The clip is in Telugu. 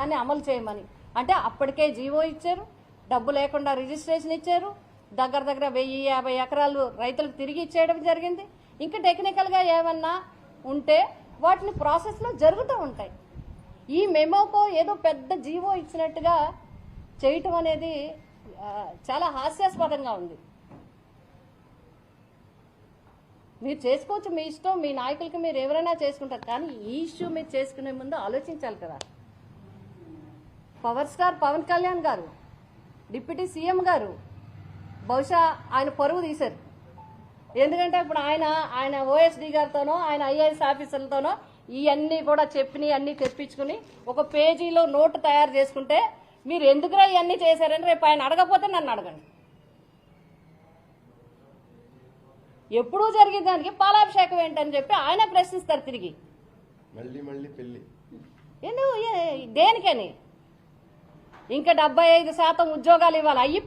దాన్ని అమలు చేయమని. అంటే అప్పటికే జీవో ఇచ్చారు డబ్బు లేకుండా రిజిస్ట్రేషన్ ఇచ్చారు దగ్గర దగ్గర వెయ్యి యాభై ఎకరాలు రైతులకు తిరిగి ఇచ్చేయడం జరిగింది. ఇంకా టెక్నికల్గా ఏమన్నా ఉంటే వాటిని ప్రాసెస్లో జరుగుతూ ఉంటాయి. ఈ మెమోకో ఏదో పెద్ద జీవో ఇచ్చినట్టుగా చేయటం అనేది చాలా హాస్యాస్పదంగా ఉంది. మీరు చేసుకోవచ్చు మీ ఇష్టం మీ నాయకులకి మీరు ఎవరైనా చేసుకుంటారు కానీ ఈ ఇష్యూ మీరు చేసుకునే ముందు ఆలోచించాలి కదా. పవర్ స్టార్ పవన్ కళ్యాణ్ గారు డిప్యూటీ సీఎం గారు బహుశా ఆయన పరువు తీశారు. ఎందుకంటే ఇప్పుడు ఆయన ఆయన ఓఎస్డి గారితోనో ఆయన ఐఏఎస్ ఆఫీసర్లతోనో ఇవన్నీ కూడా చెప్పినవి అన్నీ తెప్పించుకుని ఒక పేజీలో నోటు తయారు చేసుకుంటే మీరు ఎందుకురా ఇవన్నీ చేశారని రేపు ఆయన అడగపోతే నన్ను అడగండి. ఎప్పుడూ జరిగిన దానికి పాలాభిషేకం ఏంటని చెప్పి ఆయన ప్రశ్నిస్తారు తిరిగి. మళ్ళీ మళ్ళీ పెళ్ళి ఎందుకు? దేనికని? ఇంకా డెబ్బై ఐదు శాతం ఉద్యోగాలు ఇవ్వాలి? అయ్యి